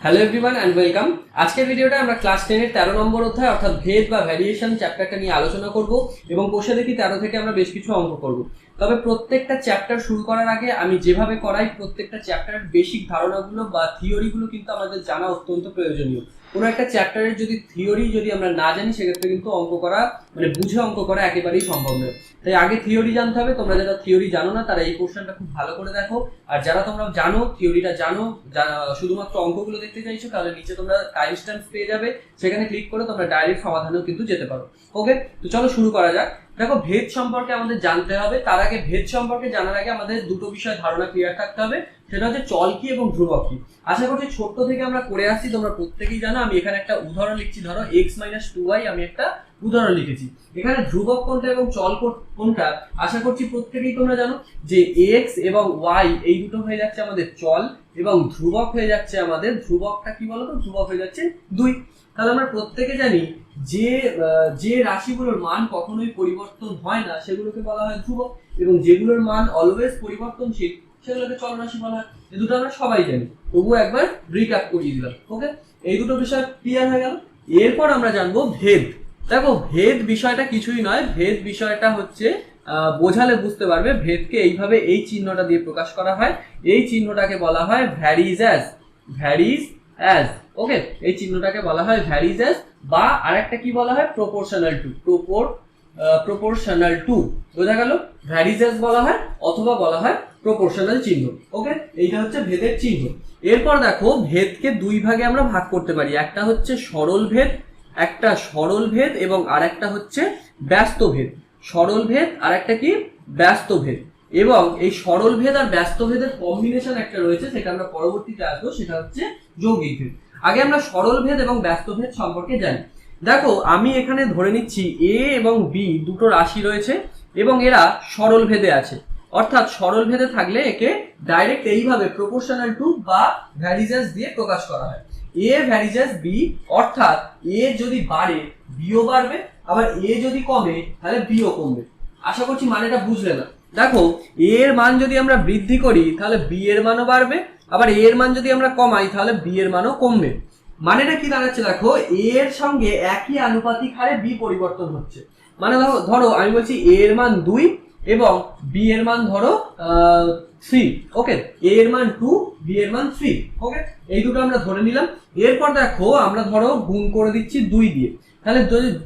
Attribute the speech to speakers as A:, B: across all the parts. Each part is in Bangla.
A: হ্যালো এভরিওয়ান অ্যান্ড ওয়েলকাম আজকের ভিডিওটা আমরা ক্লাস টেনের তেরো নম্বর অধ্যায়, অর্থাৎ ভেদ বা ভ্যারিয়েশন চ্যাপ্টারটা নিয়ে আলোচনা করব এবং কোষে দেখি তেরো থেকে আমরা বেশ কিছু অঙ্ক করব। তবে প্রত্যেকটা চ্যাপ্টার শুরু করার আগে আমি যেভাবে করাই, প্রত্যেকটা চ্যাপ্টারের বেসিক ধারণাগুলো বা থিওরিগুলো কিন্তু আমাদের জানা অত্যন্ত প্রয়োজনীয়। কোনো একটা চ্যাপ্টারের যদি থিওরি যদি আমরা না জানি, সেক্ষেত্রে কিন্তু অঙ্ক করা মানে বুঝে অঙ্ক করা একেবারেই সম্ভব নয়। তাই আগে থিওরি জানতে হবে, তোমরা যারা থিওরি জানো না, তারা এই কোশ্চেনটা খুব ভালো করে দেখো। আর যারা তোমরা জানো থিওরিটা জানো শুধুমাত্র অঙ্কগুলো দেখতে চাইছো, তাহলে নিচে তোমরা টাইম স্ট্যাম্প পেয়ে যাবে। সেখানে ক্লিক করে তোমরা ডাইরেক্ট সমাধানেও কিন্তু যেতে পারো। ওকে তো চলো শুরু করা যাক। দেখো, ভেদ সম্পর্কে আমাদের জানতে হবে। তার আগে ভেদ সম্পর্কে জানার আগে আমাদের দুটো বিষয় ধারণা ক্লিয়ার থাকতে হবে। সেটা হচ্ছে চল কি এবং ধ্রুবক কি। আশা করছি ছোট্ট থেকে আমরা করে আসছি, তোমরা প্রত্যেকেই জানো, আমি এখানে একটা উদাহরণ লিখছি, ধরো এক্স মাইনাস টু ওয়াই আমি একটা উদাহরণ লিখেছি। এখানে ধ্রুবক কোনটা এবং চল কোনটা, আশা করছি প্রত্যেকেই তোমরা জানো যে এক্স এবং ওয়াই এই দুটো হয়ে যাচ্ছে আমাদের চল এবং ধ্রুবক হয়ে যাচ্ছে আমাদের, ধ্রুবকটা কি বলতো? ধ্রুবক হয়ে যাচ্ছে দুই। তাহলে আমরা প্রত্যেকে জানি যে যে রাশিগুলোর মান কখনোই পরিবর্তন হয় না, সেগুলোকে বলা হয় ধ্রুবক এবং যেগুলোর মান অলওয়েজ পরিবর্তনশীল সেগুলোকে চল রাশি বলা হয়। এই দুটো আমরা সবাই জানি। তবুও একবার রিক্যাপ করিয়ে দিলাম ওকে এই দুটো বিষয় ক্লিয়ার হয়ে গেল। এরপর আমরা জানব ভেদ। দেখো, ভেদ বিষয়টা কিছুই নয়। ভেদ বিষয়টা হচ্ছে বোঝালে বুঝতে পারবে ভেদকে এইভাবে এই চিহ্নটা দিয়ে প্রকাশ করা হয়। এই চিহ্নটাকে বলা হয় varies as varies as okay এই চিহ্নটাকে বলা হয় ভ্যারিজ অ্যাজ বা আরেকটা কি বলা হয়? প্রপোর্শনাল টু প্রপোর প্রপোর্শনাল টু বোঝা গেল? ভ্যারিজ অ্যাজ বলা হয় অথবা বলা হয় প্রপোর্শনাল চিহ্ন ওকে এইটা হচ্ছে ভেদের চিহ্ন। এরপর দেখো, ভেদকে দুই ভাগে আমরা ভাগ করতে পারি। একটা হচ্ছে সরল ভেদ, একটা সরল ভেদ, এবং আরেকটা হচ্ছে ব্যস্ত ভেদ। সরল ভেদ আর একটা কি? ব্যস্ত ভেদ। এবং এই সরল ভেদ আর ব্যস্ত ভেদের কম্বিনেশন একটা রয়েছে, সেটা আমরা পরবর্তীতে আসব, সেটা হচ্ছে যৌগিক ভেদ। আগে আমরা সরল ভেদ এবং ব্যস্ত ভেদ সম্পর্কে জানি। দেখো, আমি এখানে ধরে নিচ্ছি এ এবং বি দুটো রাশি রয়েছে এবং এরা সরল ভেদে আছে। অর্থাৎ সরল ভেদে থাকলে একে ডাইরেক্ট এইভাবে প্রপোর্শনাল টু বা ভ্যারিজেস দিয়ে প্রকাশ করা হয়। এ ভ্যারিজেস বি অর্থাৎ এ যদি বাড়ে বিও বাড়বে, আবার এ যদি কমে, তাহলে বিও কমবে। আশা করছি মানেটা বুঝলে না। দেখো এ এর মান যদি আমরা বৃদ্ধি করি, তাহলে বি এর মানও বাড়বে, আবার এ এর মান যদি আমরা কমাই, তাহলে বি এর মানও কমবে। মানেটা কি দাঁড়াচ্ছে দেখো এ এর সঙ্গে একই আনুপাতিক হারে বি পরিবর্তন হচ্ছে। মানে ধরো ধরো, আমি বলছি এ এর মান দুই এবং বি এর মান ধরো থ্রি ওকে এ এর মান টু বি এর মান থ্রি ওকে এই দুটো আমরা ধরে নিলাম। এরপর দেখো, আমরা ধরো গুণ করে দিচ্ছি দুই দিয়ে। তাহলে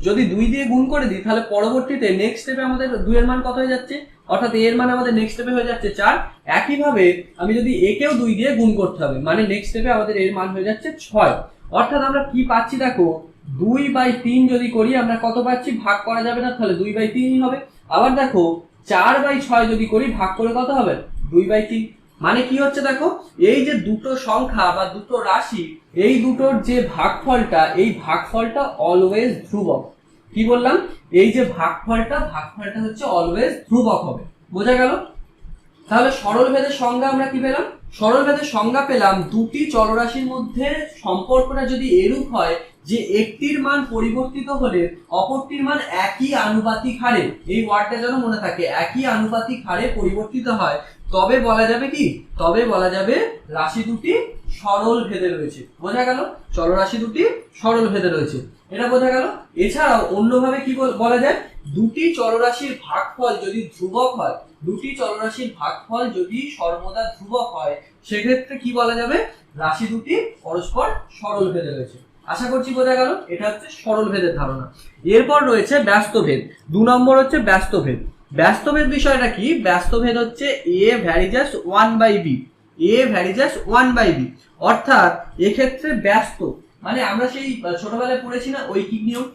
A: যদি দুই দিয়ে গুণ করে দিই, তাহলে পরবর্তীতে নেক্সট স্টেপে আমাদের দুইয়ের মান কত হয়ে যাচ্ছে? অর্থাৎ এর মানে আমাদের নেক্সট স্টেপে হয়ে যাচ্ছে চার। একইভাবে আমি যদি একেও দুই দিয়ে গুণ করতে হবে মানে নেক্সট স্টেপে আমাদের এর মান হয়ে যাচ্ছে ছয়। অর্থাৎ আমরা কি পাচ্ছি দেখো, দুই বাই তিন যদি করি, আমরা কত পাচ্ছি? ভাগ করা যাবে না, তাহলে দুই বাই তিনই হবে। আবার দেখো, চার বাই ছয় যদি করি, ভাগ করে কত হবে? দুই বাই তিন। মানে কি হচ্ছে দেখো, এই যে দুটো সংখ্যা বা দুটো রাশি, এই দুটোর যে ভাগফলটা, এই ভাগফলটা অলওয়েজ ধ্রুবক। কি বললাম? এই যে ভাগফলটা ভাগফলটা হচ্ছে অলওয়েজ ধ্রুবক হবে। বোঝা গেল? তাহলে সরল ভেদের সংজ্ঞা আমরা কি পেলাম? সরল ভেদের সংজ্ঞা পেলাম দুটি চলরাশির মধ্যে সম্পর্কটা যদি এরূপ হয় যে একটির মান পরিবর্তিত হলে অপরটির মান একই আনুপাতিক হারে, এই ওয়ার্ডটা যেন মনে থাকে, একই আনুপাতিক হারে পরিবর্তিত হয়, তবে বলা যাবে কি? তবে বলা যাবে রাশি দুটি সরল ভেদে রয়েছে। বোঝা গেল? চলরাশি দুটি সরল ভেদে রয়েছে। এটা বোঝা গেল? এছাড়াও অন্যভাবে কি বলা যায়? দুটি চলরাশির ভাগফল যদি ধ্রুবক হয়, দুটি চলরাশির ভাগফল যদি সর্বদা ধ্রুবক হয়, সেক্ষেত্রে কি বলা যাবে? রাশি দুটি পরস্পর সরল ভেদে রয়েছে। আশা করছি বোঝা গেল? এটা হচ্ছে সরল ভেদের ধারণা। এরপর রয়েছে ব্যস্ত ভেদ। দু নম্বর হচ্ছে ব্যস্ত ভেদ। ব্যস্ত ভেদ বিষয়টা কি? ব্যস্ত ভেদ হচ্ছে A varies one by B A varies one by B অর্থাৎ এক্ষেত্রে ব্যস্ত। মানে আমরা সেই ছোটবেলায় পড়েছি না ঐকিক নিয়ম?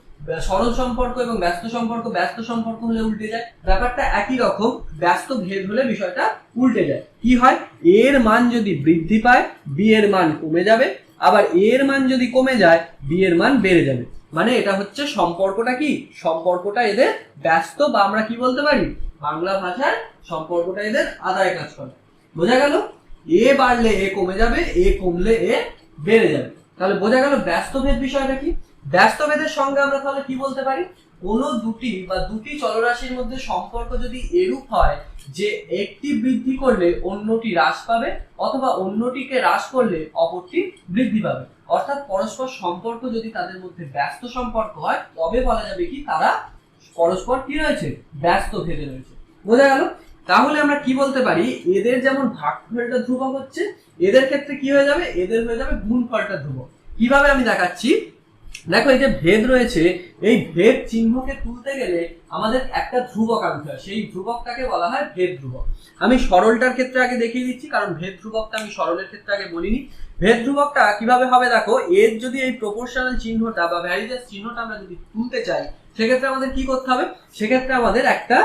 A: সরল সম্পর্ক এবং ব্যস্ত সম্পর্ক। ব্যস্ত সম্পর্ক হলে উল্টে যায়। ব্যাপারটা একই রকম। ব্যস্ত ভেদ হলে বিষয়টা উল্টে যায়। কি হয়? এর মান যদি বৃদ্ধি পায় বি এর মান কমে যাবে। আবার এ এর মান যদি কমে যায় বি এর মান বেড়ে যাবে। মানে এটা হচ্ছে সম্পর্কটা কি? সম্পর্কটা এদের ব্যস্ত বা আমরা কি বলতে পারি? বাংলা ভাষায় সম্পর্কটা এদের আদায় কাজ করে। বোঝা গেল? এ বাড়লে এ কমে যাবে এ কমলে এ বেড়ে যাবে। তাহলে বোঝা গেল ব্যস্ত ভেদ বিষয়টা কি? ব্যস্ত ভেদের সঙ্গে আমরা তাহলে কি বলতে পারি? কোনো দুটি বা দুটি চলরাশির মধ্যে সম্পর্ক যদি এরূপ হয় যে একটি বৃদ্ধি করলে অন্যটি হ্রাস পাবে অথবা অন্যটিকে হ্রাস করলে অপরটি বৃদ্ধি পাবে। অর্থাৎ পরস্পর সম্পর্ক যদি তাদের মধ্যে ব্যস্ত সম্পর্ক হয়, তবে বলা যাবে কি তারা পরস্পর কি রয়েছে? ব্যস্ত ভেদে রয়েছে। বোঝা গেল? তাহলে আমরা কি বলতে পারি? এদের যেমন ভাগফলটা ধ্রুবক হচ্ছে, এদের ক্ষেত্রে কি হয়ে যাবে? এদের হয়ে যাবে গুণফলটা ধ্রুবক। কীভাবে আমি দেখাচ্ছি? দেখো, এই যে ভেদ রয়েছে, এই ভেদ চিহ্নকে তুলতে গেলে আমাদের একটা ধ্রুবক আনতে হয়। সেই ধ্রুবকটাকে বলা হয় ভেদ ধ্রুবক। আমি সরলটার ক্ষেত্রে আগে দেখিয়ে দিচ্ছি, কারণ ভেদ ধ্রুবকটা আমি সরলের ক্ষেত্রে আগে বলিনি। ভেদ ধ্রুবকটা কীভাবে হবে দেখো, এর যদি এই প্রপোর্শনাল চিহ্নটা বা ভ্যারিজাস চিহ্নটা আমরা যদি তুলতে চাই, সেক্ষেত্রে আমাদের কি করতে হবে? সেক্ষেত্রে আমাদের একটা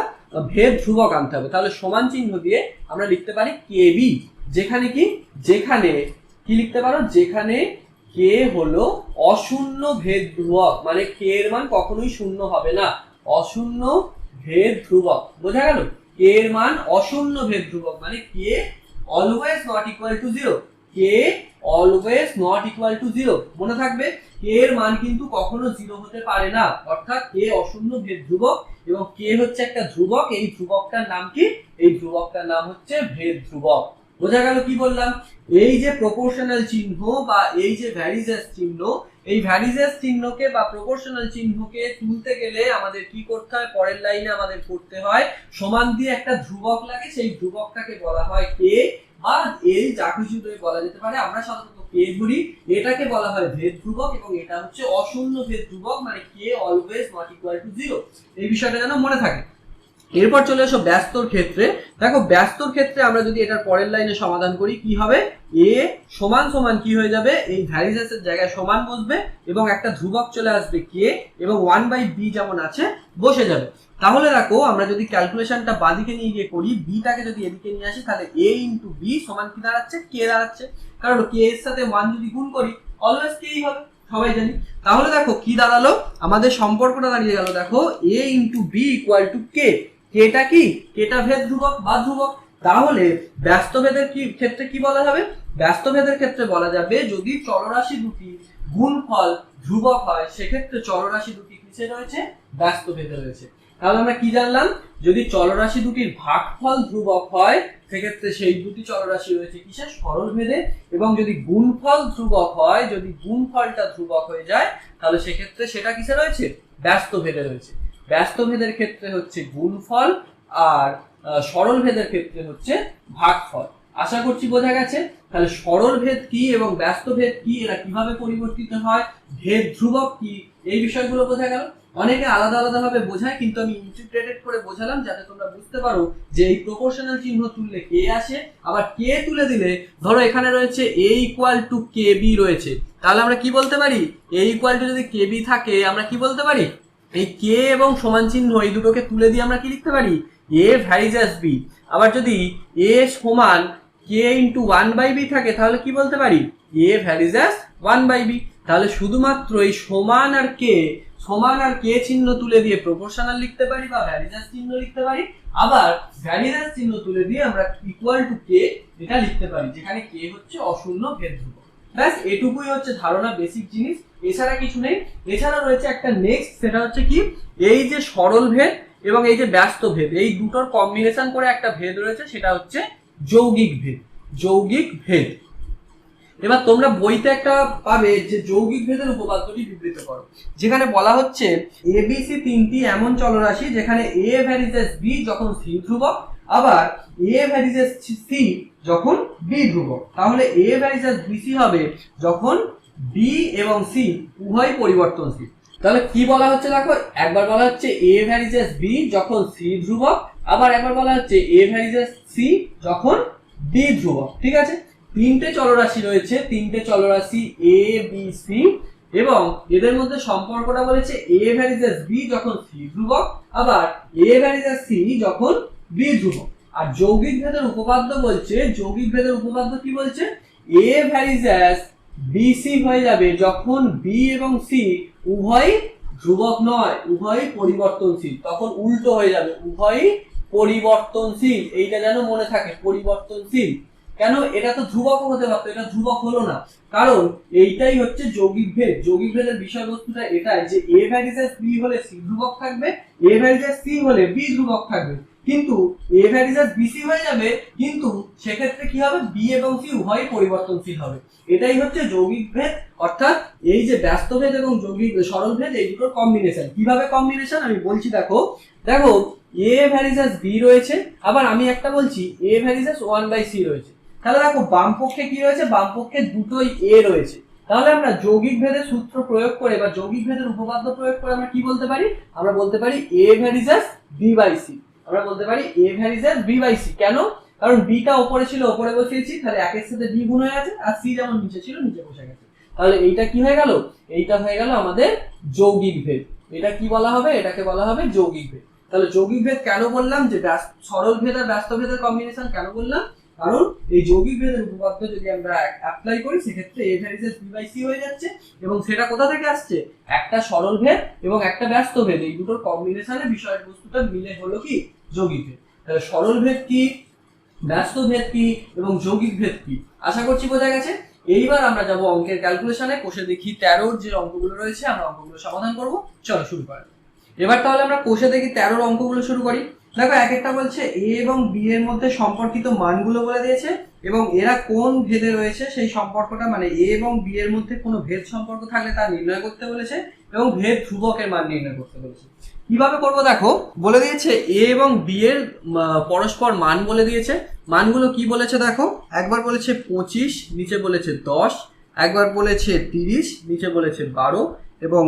A: ভেদ ধ্রুবক আনতে হবে। তাহলে সমান চিহ্ন দিয়ে আমরা লিখতে পারি কেবি যেখানে কি? যেখানে, কি লিখতে পারো? যেখানে কে হলো অশূন্য ভেদ ধ্রুবক। মানে কে এর মান কখনোই শূন্য হবে না। অশূন্য ভেদ ধ্রুবক। বোঝা গেল? কে এর মান অশূন্য ভেদ ধ্রুবক। মানে K always not equal to zero K always not equal to zero মনে থাকবে? কে এর মান কিন্তু কখনো জিরো হতে পারে না। অর্থাৎ কে অশূন্য ভেদ ধ্রুবক এবং কে হচ্ছে একটা ধ্রুবক। এই ধ্রুবকটার নাম কি? এই ধ্রুবকটার নাম হচ্ছে ভেদ ধ্রুবক। বোঝা গেল কি বললাম? এই যে প্রপোর্শনাল চিহ্ন বা এই যে ভ্যারিজাস চিহ্ন, এই ভ্যারিজাস চিহ্নকে বা প্রপোর্শনাল চিহ্নকে তুলতে গেলে আমাদের কি করতে হয়? পরের লাইনে আমাদের করতে হয়, সমান দিয়ে একটা ধ্রুবক লাগে, সেই ধ্রুবকটাকে বলা হয় কে বা এল যা কিছু বলা যেতে পারে। আমরা সাধারণত কে ধরি, এটাকে বলা হয় ভেদ ধ্রুবক এবং এটা হচ্ছে অশূন্য ভেদ ধ্রুবক মানে K always not equal to zero এই বিষয়টা যেন মনে থাকে। এরপর চলে এসো ব্যস্তর ক্ষেত্রে। দেখো, ব্যস্তর ক্ষেত্রে আমরা যদি এটার পরের লাইনে সমাধান করি, কি হবে? এ সমান সমান কি হয়ে যাবে? এই ভ্যারিজাসের জায়গায় সমান বসবে এবং একটা ধ্রুবক চলে আসবে কে? এবং ওয়ান বাই বি যেমন আছে, বসে যাবে। তাহলে দেখো, আমরা যদি ক্যালকুলেশনটা বাদিকে নিয়ে গিয়ে করি বিটাকে যদি এদিকে নিয়ে আসি, তাহলে এ ইন্টু বি সমান কি দাঁড়াচ্ছে? কে দাঁড়াচ্ছে। কারণ কে এর সাথে ওয়ান যদি গুণ করি অলওয়েজ কেই হবে, সবাই জানি। তাহলে দেখো, কি দাঁড়াল? আমাদের সম্পর্কটা দাঁড়িয়ে গেল, দেখো A into B equal to K কেটা কি? কেটা ভেদ ধ্রুবক বা ধ্রুবক? তাহলে ব্যস্ত ভেদের কি ক্ষেত্রে কি বলা যাবে ব্যস্ত ভেদের ক্ষেত্রে বলা যাবে যদি চলরাশি দুটি গুণফল ধ্রুবক হয়, সেক্ষেত্রে চলরাশি দুটি কিসে রয়েছে? ব্যস্ত ভেদে রয়েছে। তাহলে আমরা কি জানলাম? যদি চলরাশি দুটির ভাগফল ধ্রুবক হয়, সেক্ষেত্রে সেই দুটি চলরাশি রয়েছে কিসে? সরল ভেদে এবং যদি গুণফল ধ্রুবক হয়, যদি গুণফলটা ধ্রুবক হয়ে যায়, তাহলে সেক্ষেত্রে সেটা কিসে রয়েছে? ব্যস্ত ভেদে রয়েছে। ব্যস্ত ভেদের ক্ষেত্রে হচ্ছে গুণফল আর সরল ভেদের ক্ষেত্রে হচ্ছে ভাগফল। আশা করছি বোঝা গেছে? তাহলে সরল ভেদ কি এবং ব্যস্ত ভেদ কি? এরা কীভাবে পরিবর্তিত হয়? ভেদ ধ্রুবক কি? এই বিষয়গুলো বোঝা গেল। অনেকে আলাদা আলাদা ভাবে বোঝায়, কিন্তু আমি ইন্টিগ্রেটেড করে বোঝালাম যাতে তোমরা বুঝতে পারো যে এই প্রপোর্শনাল চিহ্ন তুললে কে আসে, আবার কে তুলে দিলে, ধরো এখানে রয়েছে A equal to K B রয়েছে। তাহলে আমরা কি বলতে পারি? এ ইকুয়াল টু যদি কে বি থাকে, আমরা কি বলতে পারি? এই কে এবং সমান চিহ্ন এই দুটোকে তুলে দিয়ে আমরা কি লিখতে পারি? এ ভ্যারিজাস বি আবার যদি এ সমান K into one by B থাকে, তাহলে কি বলতে পারি? A varies one by B তাহলে শুধুমাত্র এই সমান আর কে সমান আর কে চিহ্ন তুলে দিয়ে প্রপোর্শনাল লিখতে পারি বা ভ্যারিজাস চিহ্ন লিখতে পারি। আবার ভ্যারিজাস চিহ্ন তুলে দিয়ে আমরা ইকুয়াল টু কে এটা লিখতে পারি, যেখানে কে হচ্ছে অশূন্য ভেদ ধ্রুবক ব্যাস, এটুকুই হচ্ছে ধারণা বেসিক জিনিস। এছাড়া কিছু নেই। এছাড়া রয়েছে একটা নেক্সট সেটা হচ্ছে কি? এই যে সরল ভেদ এবং এই যে ব্যস্ত ভেদ, এই দুটোর কম্বিনেশন করে একটা ভেদ রয়েছে, সেটা হচ্ছে যৌগিক ভেদ। যৌগিক ভেদ। এবার তোমরা বইতে একটা পাবে যে যৌগিক ভেদের উপপাদ্যটি বিবৃত করো। যেখানে বলা হচ্ছে এবিসি তিনটি এমন চলরাশি যেখানে এ ভ্যারিজেস বি যখন সি ধ্রুবক আবার এ ভ্যারিজেস সি যখন বি ধ্রুবক। তাহলে এ ভ্যারিজেস বিসি হবে যখন বি এবং সি উভয় পরিবর্তনশীল। তাহলে কি বলা হচ্ছে দেখো? একবার বলা হচ্ছে এ ভ্যারিজেস বি যখন সি ধ্রুবক, আবার একবার বলা হচ্ছে এ ভ্যারিজেস সি যখন বি ধ্রুবক। ঠিক আছে? তিনটে চলরাশি রয়েছে, তিনটে চলরাশি এ বি সি এবং এদের মধ্যে সম্পর্কটা বলেছে এ ভ্যারিজেস বি যখন সি ধ্রুবক, আবার এ ভ্যারিজেস সি যখন বি ধ্রুবক আর যৌগিক ভেদের উপপাদ্য বলছে, যৌগিক ভেদের উপপাদ্য কি বলছে? এ ভ্যারিজেস বিসি হয়ে যাবে যখন বি এবং সি উভয়ই ধ্রুবক নয়, উভয়ই পরিবর্তনশীল। তখন উল্টো হয়ে যাবে, উভয়ই পরিবর্তনশীল। এইটা যেন মনে থাকে, পরিবর্তনশীল। কেন? এটা তো ধ্রুবক হতে পারতো, এটা ধ্রুবক হলো না। কারণ এইটাই হচ্ছে যৌগিক ভেদ। যৌগিক ভেদের বিষয়বস্তুটা এটাই যে এ ভ্যারিজেস বি হলে সি ধ্রুবক থাকবে এ ভ্যারিজেস সি হলে বি ধ্রুবক থাকবে। কিন্তু এ ভ্যারিজাস বিসি হয়ে যাবে, কিন্তু সেক্ষেত্রে কি হবে? বি এবং সি উভয়ই পরিবর্তনশীল হবে। এটাই হচ্ছে যৌগিক ভেদ, অর্থাৎ এই যে ব্যস্ত ভেদ এবং যৌগিক, সরল ভেদ, এই দুটোর কম্বিনেশন কীভাবে কম্বিনেশন আমি বলছি, দেখো দেখো এ ভ্যারিজাস বি রয়েছে, আবার আমি একটা বলছি A varies one by C রয়েছে। তাহলে দেখো, বাম পক্ষে কি রয়েছে? বাম পক্ষে দুটোই এ রয়েছে। তাহলে আমরা যৌগিক ভেদের সূত্র প্রয়োগ করে বা যৌগিক ভেদের উপপাদ্য প্রয়োগ করে আমরা কি বলতে পারি? আমরা বলতে পারি A varies B by C আমরা বলতে পারি A varies B by C কেন? কারণ বিটা ওপরে ছিল, ওপরে বসিয়েছি, তাহলে একের সাথে বি গুণ হয়ে আছে আর সি যেমন নিচে ছিল, নিচে বসে গেছে। তাহলে এইটা কি হয়ে গেল? এইটা হয়ে গেল আমাদের যৌগিক ভেদ। এটা কি বলা হবে? এটাকে বলা হবে যৌগিক ভেদ। তাহলে যৌগিক ভেদ কেন বললাম? যে সরল ভেদ আর ব্যস্ত ভেদের কম্বিনেশন কেন বললাম? কারণ এই যৌগিক ভেদের উপপাদ্য যদি আমরা অ্যাপ্লাই করি, সেক্ষেত্রে A varies B by C হয়ে যাচ্ছে এবং সেটা কোথা থেকে আসছে? একটা সরল ভেদ এবং একটা ব্যস্ত ভেদ। এই দুটোর কম্বিনেশনে বিষয়বস্তুটা মিলে হলো কি? যৌগিক ভেদ। তাহলে সরল ভেদ কি? ব্যস্ত ভেদ কি? এবং যৌগিক ভেদ কি? আশা করছি বোঝা গেছে? এইবার আমরা যাব অঙ্কের ক্যালকুলেশনে কোষে দেখি তেরোর যে অঙ্কগুলো রয়েছে, আমরা অঙ্কগুলো সমাধান করব। চলো শুরু করা এবার তাহলে আমরা কোষে দেখি তেরোর অঙ্কগুলো শুরু করি। দেখো, এক একটা বলছে এ এবং বি এর মধ্যে সম্পর্কিত মানগুলো বলে দিয়েছে, এবং এরা কোন ভেদে রয়েছে সেই সম্পর্কটা মানে এ এবং বি এর মধ্যে কোনো ভেদ সম্পর্ক থাকলে তা নির্ণয় করতে বলেছে, এবং ভেদ ধ্রুবকের মান নির্ণয় করতে বলেছে। কীভাবে করব দেখো? বলে দিয়েছে এ এবং বি এর পরস্পর মান বলে দিয়েছে। মানগুলো কি বলেছে দেখো? একবার বলেছে পঁচিশ, নিচে বলেছে দশ, একবার বলেছে তিরিশ, নিচে বলেছে বারো, এবং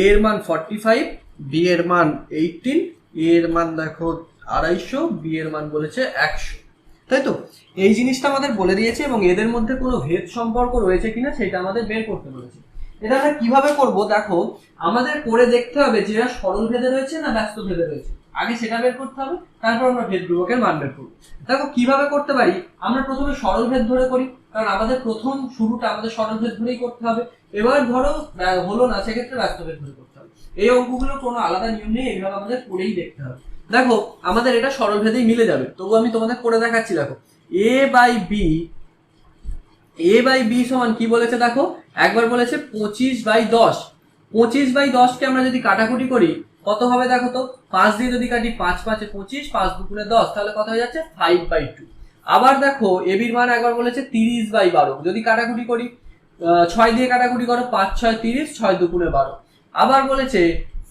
A: এ এর মান ফর্টি ফাইভ বি এর মান এইটিন এর মান দেখো আড়াইশো বি এর মান বলেছে একশো। তাই তো? এই জিনিসটা আমাদের বলে দিয়েছে এবং এদের মধ্যে কোনো ভেদ সম্পর্ক রয়েছে কিনা সেটা আমাদের বের করতে বলেছে। এটা আমরা কীভাবে করব? দেখো, আমাদের করে দেখতে হবে যে সরল ভেদে রয়েছে না ব্যস্ত ভেদে রয়েছে। আগে সেটা বের করতে হবে, তারপর আমরা ভেদ ধ্রুবকের মান বের করব। দেখো, কীভাবে করতে পারি? আমরা প্রথমে সরল ভেদ ধরে করি, কারণ আমাদের প্রথম শুরুটা আমাদের সরল ভেদ ধরেই করতে হবে। এবার ধরো হলো না, সেক্ষেত্রে ব্যস্ত ভেদ ধরে করতে এই অঙ্কগুলো কোনো আলাদা নিয়ম নেই এইভাবে আমাদের করেই দেখতে হবে। দেখো, আমাদের এটা সরল ভেদেই মিলে যাবে। তবু আমি তোমাদের করে দেখাচ্ছি, দেখো। A by b a by b সমান কি বলেছে দেখো? একবার বলেছে পঁচিশ বাই দশ। পঁচিশ বাই দশকে আমরা যদি কাটাকুটি করি, কত হবে দেখো তো? পাঁচ দিয়ে যদি কাটি পাঁচ, পাঁচে পঁচিশ, পাঁচ দুপুরে দশ, তাহলে কত হয়ে যাচ্ছে? ফাইভ বাই টু আবার দেখো এবির মান একবার বলেছে তিরিশ বাই বারো। যদি কাটাকুটি করি ছয় দিয়ে কাটাকুটি করো, পাঁচ, ছয়, তিরিশ, ছয় দুপুরে বারো। আবার বলেছে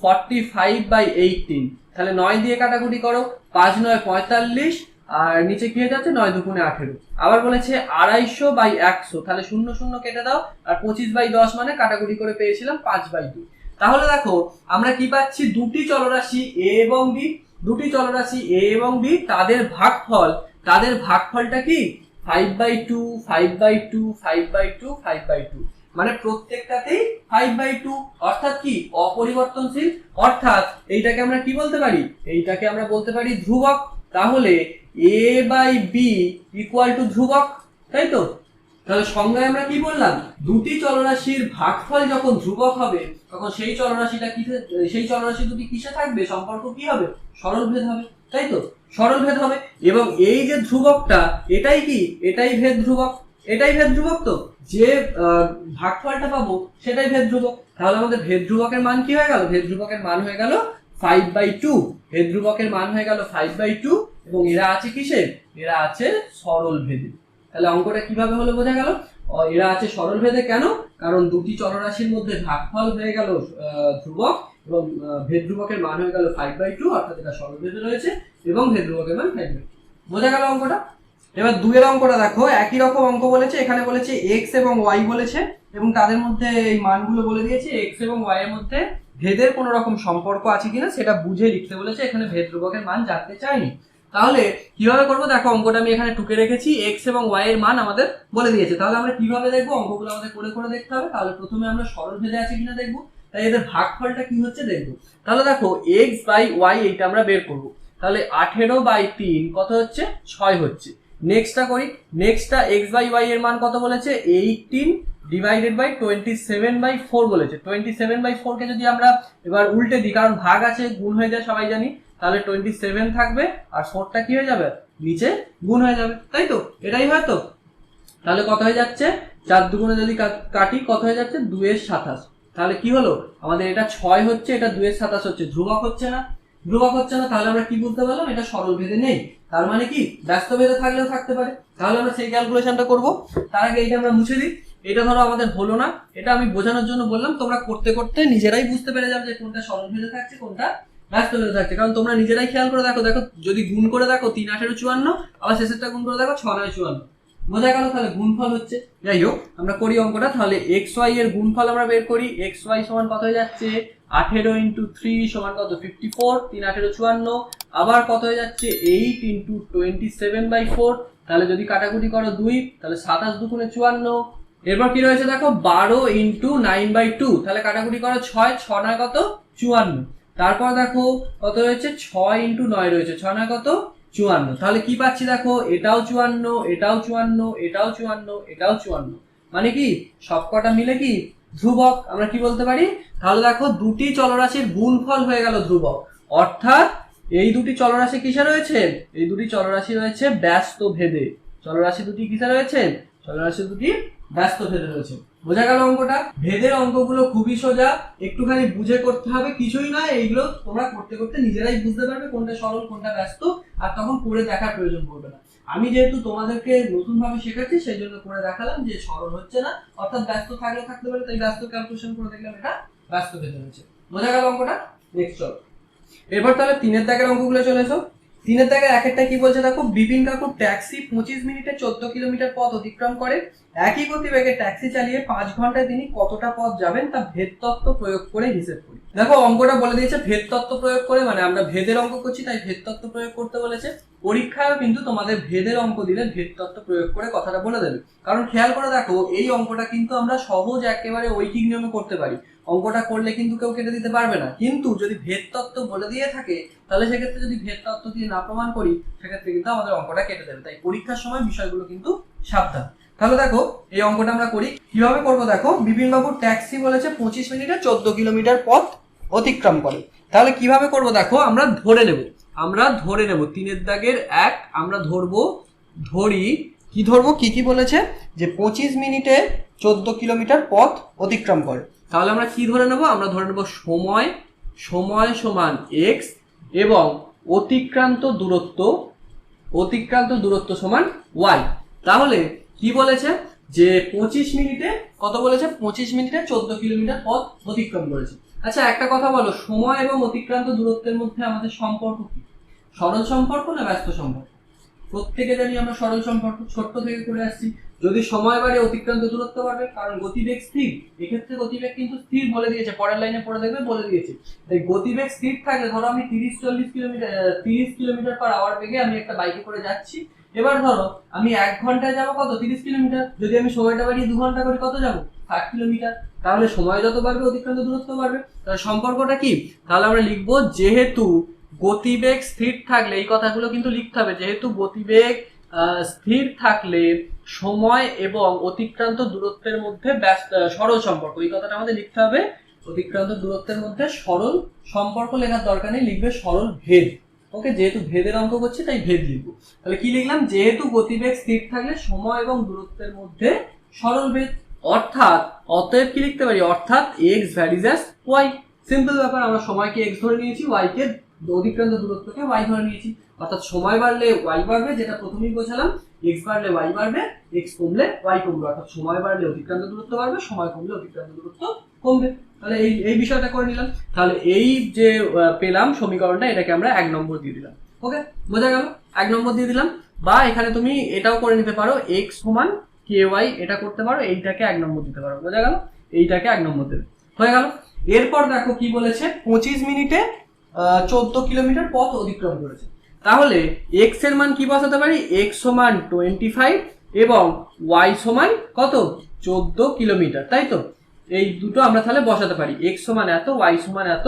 A: ফর্টি ফাইভ বাই এইটিন তাহলে নয় দিয়ে কাটাকুটি করো, পাঁচ নয় পঁয়তাল্লিশ, আর নিচে কি হয়ে যাচ্ছে? নয় দুগুণে আঠেরো। আবার বলেছে আড়াইশো বাই একশো। তাহলে শূন্য শূন্য কেটে দাও, আর পঁচিশ বাই দশ মানে কাটাকুটি করে পেয়েছিলাম পাঁচ বাই দুই। তাহলে দেখো, আমরা কি পাচ্ছি? দুটি চলরাশি এ এবং বি দুটি চলরাশি এ এবং বি তাদের ভাগফল। তাদের ভাগফলটা কি? Five by two five by two five by two five by two মানে প্রত্যেকটাতেই ফাইভ বাই টু অর্থাৎ কি? অপরিবর্তনশীল। অর্থাৎ এইটাকে আমরা কি বলতে পারি? এইটাকে আমরা বলতে পারি ধ্রুবক। তাহলে a by b equal to ধ্রুবক, তাই তো? তাহলে সংজ্ঞায় আমরা কি বললাম? দুটি চলরাশির ভাগফল যখন ধ্রুবক হবে, তখন সেই চলরাশিটা কিসে সেই চলরাশি দুটি কিসে থাকবে? সম্পর্ক কি হবে? সরল ভেদ হবে, তাই তো? সরল ভেদ হবে। এবং এই যে ধ্রুবকটা, এটাই কি? এটাই ভেদ ধ্রুবক। এটাই ভেদ ধ্রুবক তো? যে ভাগফলটা পাবো, সেটাই ভেদ ধ্রুবক তাহলে আমাদের ভেদ ধ্রুবকের মান কি হয়ে গেল? ভেদ ধ্রুবকের মান হয়ে গেল ফাইভ বাই টু ভেদ ধ্রুবকের মান হয়ে গেল ফাইভ বাই টু এবং এরা আছে কিসের? এরা আছে সরল ভেদে। তাহলে অঙ্কটা কীভাবে হলো বোঝা গেল? এরা আছে সরল ভেদে কেন? কারণ দুটি চলরাশির মধ্যে ভাগফল হয়ে গেল ধ্রুবক, এবং ভেদ ধ্রুবকের মান হয়ে গেল ফাইভ বাই টু অর্থাৎ এটা সরল ভেদে রয়েছে, এবং ভেদ ধ্রুবকের মান ফাইভ বাই টু বোঝা গেল অঙ্কটা? এবার দুয়ের অঙ্কটা দেখো, একই রকম অঙ্ক বলেছে, এখানে বলেছে এক্স এবং ওয়াই বলেছে, এবং তাদের মধ্যে এই মানগুলো বলে দিয়েছে এক্স এবং ওয়াই এর মধ্যে ভেদের কোনো রকম সম্পর্ক আছে কিনা সেটা বুঝে লিখতে বলেছে, এখানে ভেদ ধ্রুবকের মান জানতে চাইনি। তাহলে কীভাবে করব? দেখো, অঙ্কটা আমি এখানে টুকে রেখেছি এক্স এবং ওয়াই এর মান আমাদের বলে দিয়েছে। তাহলে আমরা কীভাবে দেখব? অঙ্কগুলো আমাদের করে করে দেখতে হবে। তাহলে প্রথমে আমরা সরল ভেদে আছে কিনা দেখব। তাই এদের ভাগফলটা কি হচ্ছে দেখব। তাহলে দেখো এক্স বাই ওয়াই এইটা আমরা বের করব। তাহলে আঠেরো বাই তিন কত হচ্ছে? ছয় হচ্ছে। নেক্সটটা করি। নেক্সটটা এক্স বাই ওয়াই এর মান কত বলেছে? Eighteen divided by twenty seven by four বলেছে। টোয়েন্টি সেভেন বাই ফোরকে যদি আমরা এবার উল্টে দিই, কারণ ভাগ আছে, গুণ হয়ে যায়, সবাই জানি, তাহলে টোয়েন্টি সেভেন থাকবে আর ফোরটা কি হয়ে যাবে? নিচে গুণ হয়ে যাবে, তাই তো? এটাই হয়তো? তাহলে কত হয়ে যাচ্ছে? চার দুগুণে যদি কাটি, কত হয়ে যাচ্ছে? দুয়ের সাতাশ। তাহলে কি হলো? আমাদের এটা ছয় হচ্ছে, এটা দুয়ের সাতাশ হচ্ছে। ধ্রুবক হচ্ছে না। ধ্রুবক হচ্ছে না, তাহলে আমরা কি বলতে পারলাম? এটা সরল ভেদে নেই। তার মানে কি? ব্যস্ত ভেদে থাকলেও থাকতে পারে। তাহলে আমরা সেই ক্যালকুলেশনটা করব। তার আগে এটা আমরা মুছে দিই। এটা ধরো আমাদের হলো না। এটা আমি বোঝানোর জন্য বললাম, তোমরা করতে করতে নিজেরাই বুঝতে পেরে যাবে যে কোনটা সরল ভেদে থাকছে, কোনটা ব্যস্ত ভেদে থাকছে। কারণ তোমরা নিজেরাই খেয়াল করে দেখো দেখো, যদি গুণ করে দেখো, তিন আঠেরো চুয়ান্ন, আবার শেষেরটা গুণ করে দেখো, ছ নয় চুয়ান্ন। বোঝা গেল তাহলে গুণফল হচ্ছে। যাই হোক, আমরা করি অঙ্কটা, তাহলে এক্স ওয়াই এর গুণফল আমরা বের করি। এক্স ওয়াই সমান কত হয়ে যাচ্ছে? আঠেরো ইন্টু থ্রি সমান কত? ফিফটি ফোর তিন আঠেরো চুয়ান্ন। আবার কত হয়ে যাচ্ছে? Eight into twenty seven by four তাহলে যদি কাটাকুটি করো দুই, তাহলে সাতাশ দুগুণে চুয়ান্ন। এরপর কি রয়েছে দেখো? বারো ইন্টু নাইন বাই টু তাহলে কাটাকুটি করো ছয়, ছ নয় কত? চুয়ান্ন। তারপর দেখো কত রয়েছে? ছয় ইন্টু নয় রয়েছে। ছ নয় কত? চুয়ান্ন। তাহলে কি পাচ্ছি দেখো? এটাও চুয়ান্ন এটাও চুয়ান্ন এটাও চুয়ান্ন এটাও চুয়ান্ন। মানে কি? সবকটা মিলে কি? ধ্রুবক, আমরা কি বলতে পারি? তাহলে দেখো, দুটি চলরাশির গুণফল হয়ে গেল ধ্রুবক। অর্থাৎ এই দুটি চলরাশি কিসে রয়েছে? এই দুটি চলরাশি রয়েছে ব্যস্ত ভেদে। চলরাশি দুটি কিসে রয়েছে? চলরাশি দুটি ব্যস্ত ভেদে রয়েছে। বোঝা গেল অঙ্কটা? ভেদের অঙ্কগুলো খুবই সোজা। একটুখানি বুঝে করতে হবে, কিছুই নয় এইগুলো তোমরা করতে করতে নিজেরাই বুঝতে পারবে কোনটা সরল, কোনটা ব্যস্ত, আর তখন করে দেখার প্রয়োজন পড়বে না। আমি যেহেতু তোমাদেরকে নতুন ভাবে শেখাচ্ছি সেই জন্য করে দেখালাম যে সরল হচ্ছে না। অর্থাৎ ব্যস্ত থাকলে থাকতে পারে, তাই ব্যস্ত ক্যালকুলেশন করে দেখলাম এটা ব্যস্ত ভেদে রয়েছে বোঝা গেল অঙ্কটা? নেক্সট চল। এরপর তাহলে তিনের দাগের অঙ্কগুলো চলে এসো। তিনের দাগের এক একটা কি বলছে দেখো? বিপিন কাকুর ট্যাক্সি পঁচিশ মিনিটে চোদ্দ কিলোমিটার পথ অতিক্রম করে। একই গতিবেগে ট্যাক্সি চালিয়ে পাঁচ ঘন্টায় তিনি কতটা পথ যাবেন তা ভেদ তত্ত্ব প্রয়োগ করে হিসেব করি। দেখো, অঙ্কটা বলে দিয়েছে ভেদ তত্ত্ব প্রয়োগ করে মানে আমরা ভেদের অঙ্ক করছি, তাই ভেদ তত্ত্ব প্রয়োগ করতে বলেছে। পরীক্ষায় কিন্তু তোমাদের ভেদের অঙ্ক দিলে ভেদ তত্ত্ব প্রয়োগ করে কথাটা বলে দেবে। কারণ খেয়াল করে দেখো, এই অঙ্কটা কিন্তু আমরা সহজ একেবারে ঐকিক নিয়মে করতে পারি। অঙ্কটা করলে কিন্তু কেউ কেটে দিতে পারবে না। কিন্তু যদি ভেদ তত্ত্ব বলে দিয়ে থাকে, তাহলে সেক্ষেত্রে যদি ভেদ তত্ত্ব দিয়ে না প্রমাণ করি, সেক্ষেত্রে কিন্তু আমাদের অঙ্কটা কেটে দেবে। তাই পরীক্ষার সময় বিষয়গুলো কিন্তু সাবধান। তাহলে দেখো, এই অঙ্কটা আমরা করি। কীভাবে করব দেখো? বিপিন বাবু ট্যাক্সি বলেছে পঁচিশ মিনিটে চোদ্দ কিলোমিটার পথ অতিক্রম করে। তাহলে কীভাবে করব দেখো? আমরা ধরে নেব। আমরা ধরে নেব। তিনের দাগের এক, আমরা ধরবো, ধরি। কি ধরবো? কি কি বলেছে? যে পঁচিশ মিনিটে চোদ্দ কিলোমিটার পথ অতিক্রম করে। তাহলে আমরা কি ধরে নেব? আমরা ধরে নেব সময় সময় সমান এক্স এবং অতিক্রান্ত দূরত্ব অতিক্রান্ত দূরত্ব সমান ওয়াই তাহলে কি বলেছে? যে পঁচিশ মিনিটে কত বলেছে? পঁচিশ মিনিটে চোদ্দ কিলোমিটার পথ অতিক্রম করেছে। আচ্ছা একটা কথা বলো, সময় এবং অতিক্রান্ত দূরত্বের মধ্যে আমাদের সম্পর্ক কি? সরল সম্পর্ক না ব্যস্ত সম্পর্ক? প্রত্যেকে জানি আমরা সরল সম্পর্ক, ছোট্ট থেকে করে আসছি। যদি সময় বাড়ে অতিক্রান্ত দূরত্ব বাড়বে, কারণ গতিবেগ স্থির। এক্ষেত্রে গতিবেগ কিন্তু স্থির বলে দিয়েছে, পরের লাইনে পড়ে দেখবে বলে দিয়েছে। তাই গতিবেগ স্থির থাকলে, ধরো আমি তিরিশ, চল্লিশ কিলোমিটার তিরিশ কিলোমিটার পার আওয়ার বেগে আমি একটা বাইকে করে যাচ্ছি। এবার ধরো, আমি এক ঘন্টায় যাব কত? তিরিশ কিলোমিটার। যদি আমি সময়টা বাড়িয়ে দু ঘণ্টা করে কত যাব? ষাট কিলোমিটার। তাহলে সময় যত বাড়বে, অতিক্রান্ত দূরত্ব বাড়বে। তার সম্পর্কটা কি? তাহলে আমরা লিখব, যেহেতু গতিবেগ স্থির থাকলে, এই কথাগুলো কিন্তু লিখতে হবে, যেহেতু গতিবেগ স্থির থাকলে সময় এবং অতিক্রান্ত দূরত্বের মধ্যে ব্যস্ত সরল সম্পর্ক। এই কথাটা আমাদের লিখতে হবে। অতিক্রান্ত দূরত্বের মধ্যে সরল সম্পর্ক লেখার দরকার নেই, লিখবে সরল ভেদ। ওকে যেহেতু ভেদের অঙ্ক করছি, তাই ভেদ লিখব। তাহলে কি লিখলাম? যেহেতু গতিবেগ স্থির থাকলে সময় এবং দূরত্বের মধ্যে সরল ভেদ। অর্থাৎ, অতএব কি লিখতে পারি? অর্থাৎ x varies as y simple ব্যাপার, আমরা সময়কে এক্স ধরে নিয়েছি ওয়াই কে অতিক্রান্ত দূরত্বকে ওয়াই ধরে নিয়েছি। অর্থাৎ সময় বাড়লে ওয়াই বাড়বে, যেটা প্রথমেই বোঝালাম এক্স বাড়লে ওয়াই বাড়বে এক্স কমলে ওয়াই কমবে। অর্থাৎ সময় বাড়লে অতিক্রান্ত দূরত্ব বাড়বে, সময় কমলে অতিক্রান্ত দূরত্ব কমবে। তাহলে এই এই বিষয়টা করে নিলাম। তাহলে এই যে পেলাম সমীকরণটা, এটাকে আমরা এক নম্বর দিয়ে দিলাম। ওকে বোঝা গেল? এক নম্বর দিয়ে দিলাম। বা এখানে তুমি এটাও করে নিতে পারো এক্স সমান কে ওয়াই এটা করতে পারো, এইটাকে এক নম্বর দিতে পারো। বোঝা গেল? এইটাকে এক নম্বর দেবে। হয়ে গেল? এরপর দেখো কি বলেছে, পঁচিশ মিনিটে চোদ্দ কিলোমিটার পথ অতিক্রম করেছে। তাহলে এক্সের মান কি বসাতে পারি? এক্স সমান টোয়েন্টি ফাইভ এবং ওয়াই সমান কত? চোদ্দ কিলোমিটার, তাই তো? এই দুটো আমরা তাহলে বসাতে পারি। এক্স সমান এত ওয়াই সমান এত,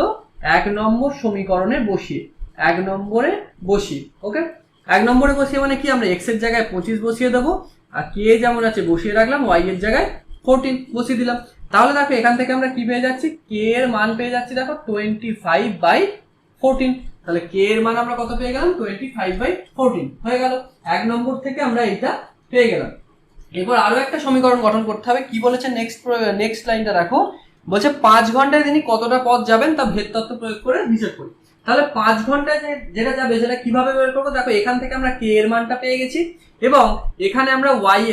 A: এক নম্বর সমীকরণে বসিয়ে, এক নম্বরে বসিয়ে ওকে এক নম্বরে বসিয়ে মানে কি? আমরা এক্সের জায়গায় পঁচিশ বসিয়ে দেবো, আর কে যেমন আছে বসিয়ে রাখলাম ওয়াই এর জায়গায় ফোরটিন বসিয়ে দিলাম। তাহলে দেখো এখান থেকে আমরা কি পেয়ে যাচ্ছি? কে এর মান পেয়ে যাচ্ছি দেখো টোয়েন্টি ফাইভ বাই ফোরটিন তাহলে কে এর মান আমরা কত পেয়ে গেলাম? টোয়েন্টি ফাইভ বাই ফোরটিন হয়ে গেল। এক নম্বর থেকে আমরা এইটা পেয়ে গেলাম। এরপর আরও একটা সমীকরণ গঠন করতে হবে। কি বলেছে? নেক্সট নেক্সট লাইনটা দেখো। বলছে, পাঁচ ঘন্টায় তিনি কতটা পথ যাবেন? তা ভেদ তত্ত্ব প্রয়োগ করে হিসেব করি। তাহলে পাঁচ ঘন্টায় যে- যেটা যাবে, সেটা কীভাবে বের করব? দেখো, এখান থেকে আমরা কে এর মানটা পেয়ে গেছি। এবং এখানে আমরা ওয়াই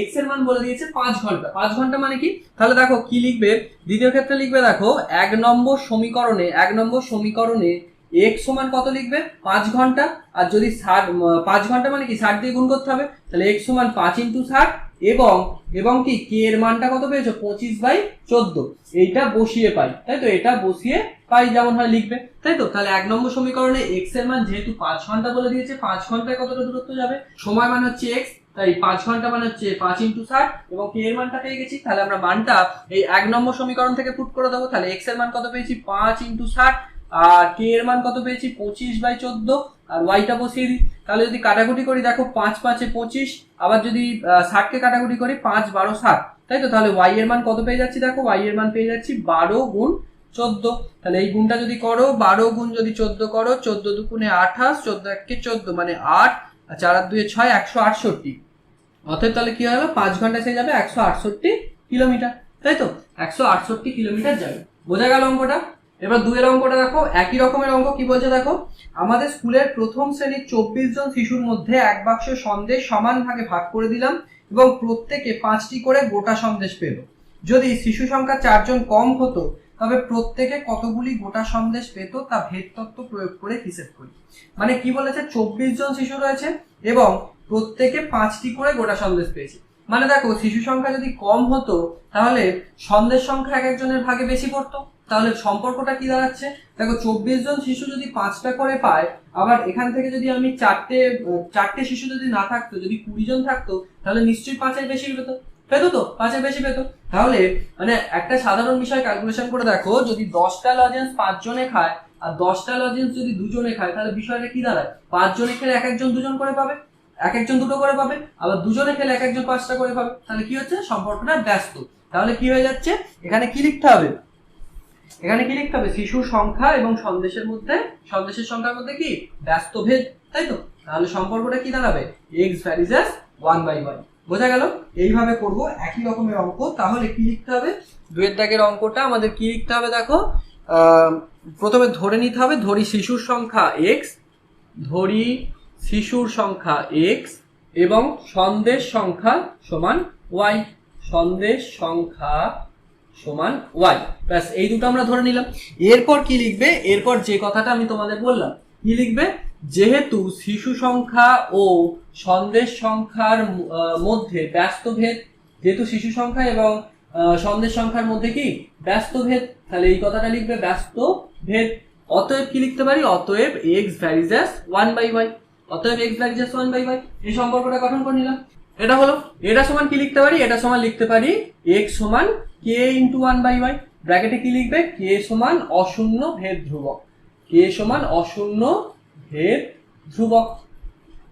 A: এক্সের মান বলে দিয়েছে পাঁচ ঘণ্টা। পাঁচ ঘণ্টা মানে কি? তাহলে দেখো, কি লিখবে? দ্বিতীয় ক্ষেত্রে লিখবে, দেখো, এক নম্বর সমীকরণে, এক নম্বর সমীকরণে এক্স সমান কত লিখবে? পাঁচ ঘণ্টা। আর যদি ষাট পাঁচ ঘণ্টা মানে কি? ষাট দিয়ে গুণ করতে হবে। তাহলে এক্স সমান পাঁচ ইন্টু ষাট এবং এবং কি? কে এর মানটা কত পেয়েছ? পঁচিশ বাই চোদ্দ। এইটা বসিয়ে পাই। তাই তো? এটা বসিয়ে পাই যেমন হয় লিখবে। তাই তো? তাহলে এক নম্বর সমীকরণে এক্সের মান যেহেতু পাঁচ ঘণ্টা বলে দিয়েছে, পাঁচ ঘন্টায় কতটা দূরত্ব যাবে? সময় মান হচ্ছে এক্স তাই পাঁচ ঘণ্টা মানে হচ্ছে পাঁচ ইন্টু ষাট। এবং কে এর মানটা পেয়ে গেছি? তাহলে আমরা মানটা এই এক নম্বর সমীকরণ থেকে পুট করে দেবো। তাহলে এক্সের মান কত পেয়েছি? পাঁচ ইন্টু ষাট। আর কে এর মান কত পেয়েছি? পঁচিশ বাই চোদ্দ। আর ওয়াইটা বসিয়ে দিই। তাহলে যদি কাটাকুটি করি, দেখো পাঁচ পাঁচে পঁচিশ। আবার যদি ষাটকে কাটাকুটি করি, পাঁচ বারো ষাট তাই তো? তাহলে ওয়াই এর মান কত পেয়ে যাচ্ছি? দেখো ওয়াই এর মান পেয়ে যাচ্ছি বারো গুণ চোদ্দ। তাহলে এই গুণটা যদি করো, বারো গুণ যদি চোদ্দ করো, চোদ্দ দুগুণে আঠাশ, চোদ্দ এককে চোদ্দ মানে আট, আর চার আর দুয়ে ছয়, একশো আটষট্টি। অতএব তাহলে কি হবে? পাঁচ ঘণ্টা সে যাবে একশো আটষট্টি কিলোমিটার। তাই তো? একশো আটষট্টি কিলোমিটার যাবে। বোঝা গেল অঙ্কটা? এবার দুয়ের অঙ্কটা দেখো, একই রকমের অঙ্ক কি বলছে দেখো? আমাদের স্কুলের প্রথম শ্রেণির চব্বিশ জন শিশুর মধ্যে এক বাক্স সন্দেশ সমান ভাগে ভাগ করে দিলাম এবং প্রত্যেকে পাঁচটি করে গোটা সন্দেশ পেল। যদি শিশু সংখ্যা চারজন কম হতো, তবে প্রত্যেকে কতগুলি গোটা সন্দেশ পেত তা ভেদ তত্ত্ব প্রয়োগ করে হিসেব করি। মানে কি বলেছে? চব্বিশ জন শিশু রয়েছে এবং প্রত্যেকে পাঁচটি করে গোটা সন্দেশ পেয়েছে। মানে দেখো, শিশু সংখ্যা যদি কম হতো, তাহলে সন্দেশ সংখ্যা এক একজনের ভাগে বেশি পড়তো। তাহলে সম্পর্কটা কি দাঁড়াচ্ছে? দেখো, চব্বিশ জন শিশু যদি পাঁচটা করে পায়, আবার এখান থেকে যদি আমি চারটে চারটে শিশু যদি না থাকতো, যদি কুড়ি জন থাকতো, তাহলে নিশ্চয়ই পাঁচের বেশি পেতো। পেতো তো? পাঁচের বেশি পেতো। তাহলে মানে একটা সাধারণ বিষয় ক্যালকুলেশন করে দেখো, যদি দশটা লজেন্স পাঁচজনে খায়, আর দশটা লজেন্স যদি দুজনে খায়, তাহলে বিষয়টা কি দাঁড়ায়? পাঁচজনে খেলে এক একজন দুজন করে পাবে, এক একজন দুটো করে পাবে, আবার দুজনে খেলে এক একজন পাঁচটা করে পাবে। তাহলে কি হচ্ছে? সম্পর্কটা ব্যস্ত। তাহলে কি হয়ে যাচ্ছে? এখানে কি লিখতে হবে? এখানে কি লিখতে হবে? শিশুর সংখ্যা এবং সন্দেশের মধ্যে, সন্দেশের সংখ্যার মধ্যে কি? ব্যস্ত ভেদ, তাই তো? তাহলে সম্পর্কটা কি দাঁড়াবে? X varies as one by one বোঝা গেল? এইভাবে করব, একই রকমের অঙ্ক। তাহলে কি লিখতে হবে? দুয়ের দাগের অঙ্কটা আমাদের কি লিখতে হবে দেখো? প্রথমে ধরে নিতে হবে, ধরি শিশুর সংখ্যা এক্স ধরি শিশুর সংখ্যা এক্স এবং সন্দেশ সংখ্যা সমান ওয়াই সন্দেশ সংখ্যা সমান ওয়াই ব্যাস, এই দুটো আমরা ধরে নিলাম। এরপর কি লিখবে? এরপর যে কথাটা আমি তোমাদের বললাম, কি লিখবে? যেহেতু শিশু সংখ্যা ও সন্দেশ সংখ্যার মধ্যে ব্যস্ত ভেদ, যেহেতু শিশু সংখ্যা এবং সন্দেশ সংখ্যার মধ্যে কি? ব্যস্ত ভেদ। তাহলে এই কথাটা লিখবে ব্যস্ত ভেদ। অতএব কি লিখতে পারি? অতএব x varies as one by y অতএব x varies as one by y এই সম্পর্কটা গঠন করে নিলাম। এটা হলো, এটা সমান কি লিখতে পারি? এটা সমান লিখতে পারি এক্স সমান k into one by y ব্র্যাকেটে কি লিখবে? কে সমান অশূন্য ভেদ ধ্রুবক। কে সমান অশূন্য ভেদ ধ্রুবক।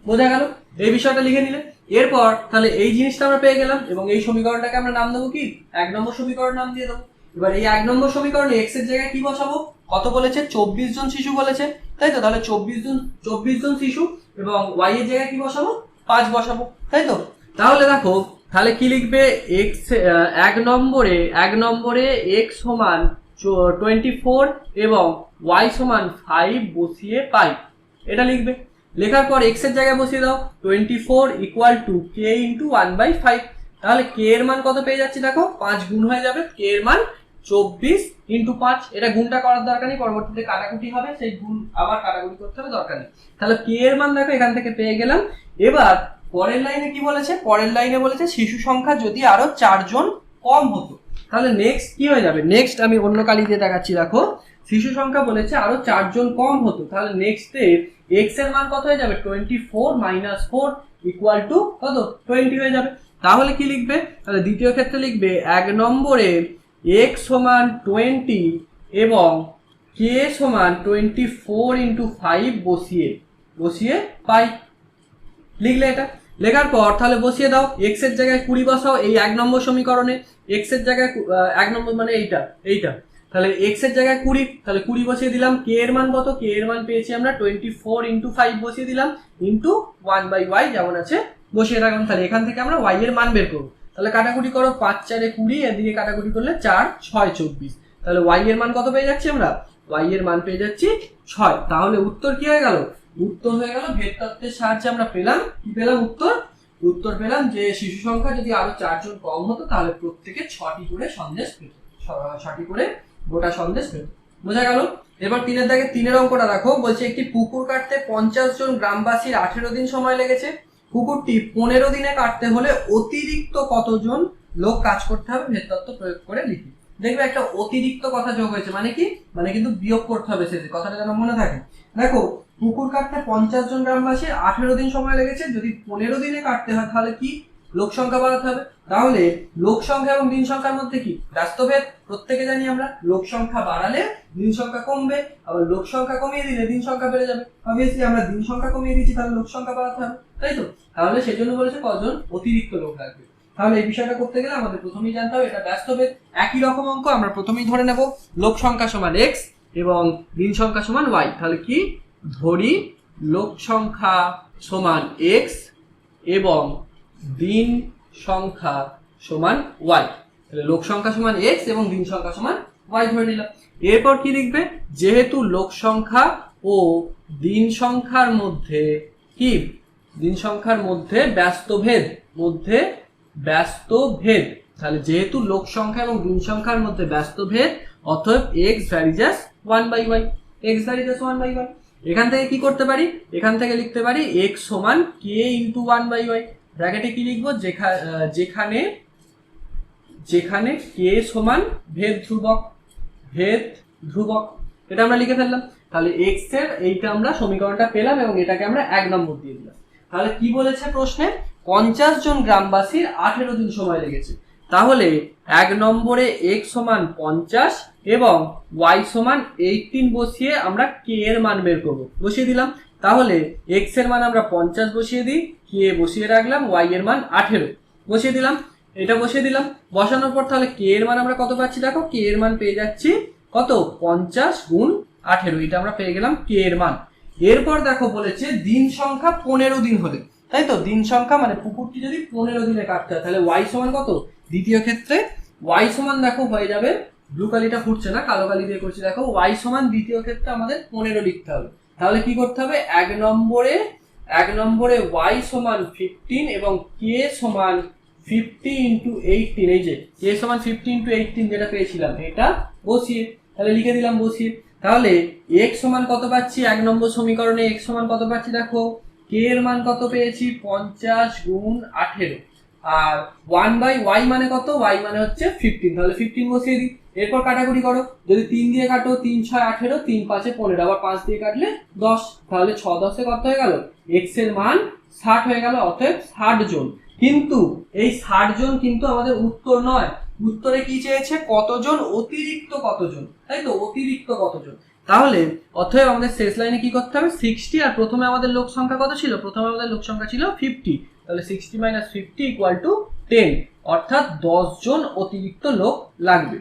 A: বোঝা গেল? এই বিষয়টা লিখে নিলে। এরপর তাহলে এই জিনিসটা আমরা পেয়ে গেলাম এবং এই সমীকরণটাকে আমরা নাম দেবো কি? এক নম্বর সমীকরণ নাম দিয়ে দেবো। এবার এই এক নম্বর সমীকরণে এক্সের জায়গায় কি বসাবো? কত বলেছে? চব্বিশ জন শিশু বলেছে। তাই তো? তাহলে চব্বিশ জন চব্বিশ জন শিশু এবং ওয়াই এর জায়গায় কি বসাবো? পাঁচ বসাবো। তাই তো? তাহলে দেখো তাহলে কি লিখবে? এক্স এক নম্বরে এক নম্বরে এক্স সমান টোয়েন্টি ফোর এবং ওয়াই সমান ফাইভ বসিয়ে পাই। এটা লিখবে। লেখার পর এক্সের জায়গায় বসিয়ে দাও। Twenty four equal to k into one by five তাহলে কে এর মান কত পেয়ে যাচ্ছি দেখো? পাঁচ গুণ হয়ে যাবে। কে এর মান চব্বিশ ইন্টু পাঁচ। এটা গুণটা করার দরকার নেই। পরবর্তীতে কাটাকুটি হবে। সেই গুণ আবার কাটাকুটি করতে হবে, দরকার নেই। তাহলে কে এর মান দেখো এখান থেকে পেয়ে গেলাম। এবার পরের লাইনে কি বলেছে? পরের লাইনে বলেছে শিশু সংখ্যা যদি আরও চারজন কম হতো। তাহলে নেক্সট কি হয়ে যাবে? নেক্সট আমি অন্য কালি দিয়ে দেখাচ্ছি, দেখো। শিশু সংখ্যা বলেছে আরও চারজন কম হতো। তাহলে নেক্সটে এক্সের মান কত হয়ে যাবে? Twenty four minus four equal to কত? টোয়েন্টি হয়ে যাবে। তাহলে কি লিখবে? তাহলে দ্বিতীয় ক্ষেত্রে লিখবে এক নম্বরে এক্স সমান টোয়েন্টি এবং কে সমান টোয়েন্টি ফোর ইন্টু ফাইভ বসিয়ে বসিয়ে পাই। লিখলে এটা? লেখার পর তাহলে বসিয়ে দাও এক্সের জায়গায় কুড়ি বসাও, এই এক নম্বর সমীকরণে এক্সের জায়গায় এক নম্বর মানে এইটা এইটা। তাহলে এক্সের জায়গায় কুড়ি, তাহলে কুড়ি বসিয়ে দিলাম কে এর মান কত? কে এর মান পেয়েছি আমরা টোয়েন্টি ফোর ইন্টু ফাইভ বসিয়ে দিলাম ইন্টু ওয়ান বাই ওয়াই যেমন আছে, বসিয়ে রাখলাম। তাহলে এখান থেকে আমরা ওয়াই এর মান বের করব। তাহলে কাটাকুটি করো, পাঁচ, চারে কুড়ি, এদিকে কাটাকুটি করলে চার, ছয়, চব্বিশ। তাহলে ওয়াই এর মান কত পেয়ে যাচ্ছি আমরা? ওয়াই এর মান পেয়ে যাচ্ছি ছয়। তাহলে উত্তর কি হয়ে গেল? উত্তর হয়ে গেল, ভেদ তত্ত্বের সাহায্যে আমরা পেলাম, কি পেলাম উত্তর? উত্তর পেলাম যে শিশু সংখ্যা যদি আরও চারজন কম হতো, তাহলে প্রত্যেকে ছটি করে সন্দেশ পেত ছটি করে গোটা সন্দেশ পেত। বোঝা গেল? এবার তিনের দাগে তিনের অঙ্কটা দেখো, বলছে একটি পুকুর কাটতে পঞ্চাশ জন গ্রামবাসীর আঠেরো দিন সময় লেগেছে। পুকুরটি পনেরো দিনে কাটতে হলে অতিরিক্ত কতজন লোক কাজ করতে হবে, ভেদ তত্ত্ব প্রয়োগ করে লিখি। দেখবে একটা অতিরিক্ত কথা যোগ হয়েছে মানে কি? মানে কিন্তু বিয়োগ করতে হবে শেষে, কথাটা যেন মনে থাকে। দেখো পুকুর কাটতে পঞ্চাশ জন গ্রামবাসীর আঠেরো দিন সময় লেগেছে। যদি পনেরো দিনে কাটতে হয়, তাহলে কি লোক সংখ্যা বাড়াতে হবে? তাহলে লোক সংখ্যা এবং দিন সংখ্যার মধ্যে কি? ব্যস্তভেদ। প্রত্যেকে জানি আমরা লোক সংখ্যা বাড়ালে দিন সংখ্যা কমবে, আবার লোক সংখ্যা কমিয়ে দিলে দিন সংখ্যা বেড়ে যাবে। অবভিয়াসলি আমরা দিন সংখ্যা কমিয়ে দিচ্ছি তাহলে লোক সংখ্যা বাড়াতে হবে, তাই তো? তাহলে সেই জন্য বলেছে কজন অতিরিক্ত লোক লাগবে। তাহলে এই বিষয়টা করতে গেলে আমাদের প্রথমেই জানতে হবে, এটা ব্যস্তভেদ। একই রকম অঙ্ক, আমরা প্রথমেই ধরে নেব। লোক সংখ্যা সমান এক্স এবং দিন সংখ্যা সমান ওয়াই তাহলে কি? ধরি লোক সংখ্যা সমান এক্স এবং দিন সংখ্যা সমান ওয়াই তাহলে লোক সংখ্যা সমান এক্স এবং দিন সংখ্যা সমান ওয়াই ধরে নিলাম। এরপর কি লিখবে? যেহেতু লোক সংখ্যা ও দিন সংখ্যার মধ্যে কি? দিন সংখ্যার মধ্যে ব্যস্ত ভেদ, মধ্যে ব্যস্ত ভেদ। তাহলে যেহেতু লোক সংখ্যা এবং দিন সংখ্যার মধ্যে ব্যস্ত ভেদ, অতএব x varies as one by y x varies as one by y এখান থেকে কি করতে পারি? এখান থেকে লিখতে পারি এক্স সমান k into one by y ব্র্যাকেটে কি লিখব? যেখা- যেখানে যেখানে কে সমান ভেদ ধ্রুবক ভেদ ধ্রুবক। এটা আমরা লিখে ফেললাম। তাহলে এক্সের এইটা আমরা সমীকরণটা পেলাম এবং এটাকে আমরা এক নম্বর দিয়ে দিলাম। তাহলে কি বলেছে প্রশ্নে? পঞ্চাশ জন গ্রামবাসীর আঠেরো দিন সময় লেগেছে। তাহলে এক নম্বরে এক্স সমান পঞ্চাশ এবং ওয়াই সমান এইটিন বসিয়ে আমরা কে এর মান বের করব। বসিয়ে দিলাম। তাহলে এক্সের মান আমরা পঞ্চাশ বসিয়ে দিই কে বসিয়ে রাখলাম ওয়াই এর মান আঠেরো। বসিয়ে দিলাম। এটা বসিয়ে দিলাম। বসানোর পর তাহলে কে এর মান আমরা কত পাচ্ছি দেখো? কে এর মান পেয়ে যাচ্ছি কত? পঞ্চাশ গুণ আঠেরো। এটা আমরা পেয়ে গেলাম কে এর মান। এরপর দেখো বলেছে দিন সংখ্যা পনেরো দিন হলে। তাই তো? দিন সংখ্যা মানে পুকুরটি যদি পনেরো দিনে কাটতে হয়, তাহলে ওয়াই সমান কত? দ্বিতীয় ক্ষেত্রে ওয়াই সমান দেখো হয়ে যাবে ব্লু কালিটা ফুটছে না, কালো কালি দিয়ে করছি, দেখো ওয়াই সমান দ্বিতীয় ক্ষেত্রে আমাদের পনেরো লিখতে হবে। তাহলে কি করতে হবে? এক নম্বরে এক নম্বরে ওয়াই সমান ফিফটিন এবং কে সমান ফিফটি ইন্টু এইটিন এই যে কে সমান ফিফটি ইন্টু এইটিন যেটা পেয়েছিলাম, এটা বসিয়ে, তাহলে লিখে দিলাম বসিয়ে। তাহলে এক্স সমান কত পাচ্ছি? এক নম্বর সমীকরণে এক্স সমান কত পাচ্ছি? দেখো কে এর মান কত পেয়েছি? পঞ্চাশ গুণ আঠেরো। আর ওয়ান বাই ওয়াই মানে কত? ওয়াই মানে হচ্ছে ফিফটিন তাহলে ফিফটিন বসিয়ে দিই। এরপর কাটাকুটি করো। যদি তিন দিয়ে কাটো, তিন, ছয়, আঠেরো, তিন, পাঁচে পনেরো। আবার পাঁচ দিয়ে কাটলে দশ। তাহলে ছ, দশে কত হয়ে গেল? এক্সের মান ষাট হয়ে গেল, অতএব ষাট জন। কিন্তু এই ষাট জন কিন্তু আমাদের উত্তর নয়। উত্তরে কি চেয়েছে? কতজন? অতিরিক্ত কতজন? তাই তো? অতিরিক্ত কতজন? তাহলে অতএব আমাদের শেষ লাইনে কি করতে হবে? সিক্সটি আর প্রথমে আমাদের লোক সংখ্যা কত ছিল? প্রথমে আমাদের লোক সংখ্যা ছিল ফিফটি তাহলে sixty minus fifty equal to ten অর্থাৎ দশ জন অতিরিক্ত লোক লাগবে।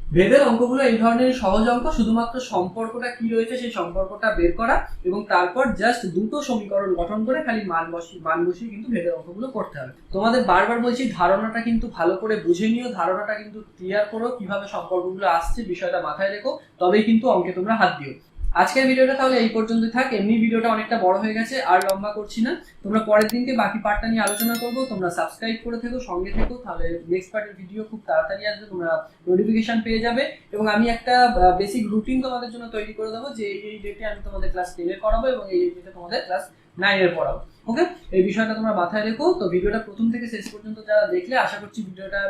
A: ভেদের অঙ্কগুলো এই ধরনের সহজ অঙ্ক, শুধুমাত্র সম্পর্কটা কি রয়েছে সেই সম্পর্কটা বের করা এবং তারপর জাস্ট দুটো সমীকরণ গঠন করে খালি মান বসিয়ে মান বসিয়ে কিন্তু ভেদের অঙ্কগুলো করতে হবে। তোমাদের বারবার বলছি, ধারণাটা কিন্তু ভালো করে বুঝে নিও, ধারণাটা কিন্তু ক্লিয়ার করো কীভাবে সম্পর্কগুলো আসছে, বিষয়টা মাথায় রেখো, তবেই কিন্তু অঙ্কে তোমরা হাত দিও। আজকের ভিডিওটা তাহলে এই পর্যন্তই থাক। এমনি ভিডিওটা অনেকটা বড় হয়ে গেছে, আর লম্বা করছি না। তোমরা পরের দিনকে বাকি পার্টটা নিয়ে আলোচনা করব। তোমরা সাবস্ক্রাইব করে থেকো, সঙ্গে থেকো, তাহলে নেক্সট পার্টের ভিডিও খুব তাড়াতাড়ি আসবে, তোমরা নোটিফিকেশন পেয়ে যাবে। এবং আমি একটা বেসিক রুটিন তোমাদের জন্য তৈরি করে দেবো, যে এই ডেটে আমি তোমাদের ক্লাস টেনের করাবো এবং এই ডেটে তোমাদের ক্লাস নাইনের পড়াবো। ওকে? এই বিষয়টা তোমরা মাথায় রেখো। তো ভিডিওটা প্রথম থেকে শেষ পর্যন্ত যারা দেখলে, আশা করছি ভিডিওটা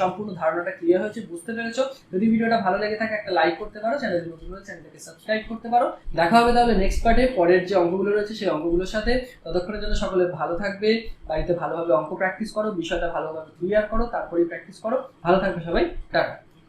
A: সম্পূর্ণ ধারণাটা ক্লিয়ার হয়েছে, বুঝতে পেরেছ। যদি ভিডিওটা ভালো লেগে থাকে, একটা লাইক করতে পারো চ্যানেলে নতুন হলে চ্যানেলটাকে সাবস্ক্রাইব করতে পারো। দেখা হবে তাহলে নেক্সট পার্টে পরের যে অঙ্কগুলো রয়েছে, সেই অঙ্কগুলোর সাথে। ততক্ষণের জন্য সকলে ভালো থাকবে, বাড়িতে ভালোভাবে অঙ্ক প্র্যাকটিস করো, বিষয়টা ভালোভাবে ক্লিয়ার করো, তারপরেই প্র্যাকটিস করো। ভালো থাকবে সবাই, টাটা।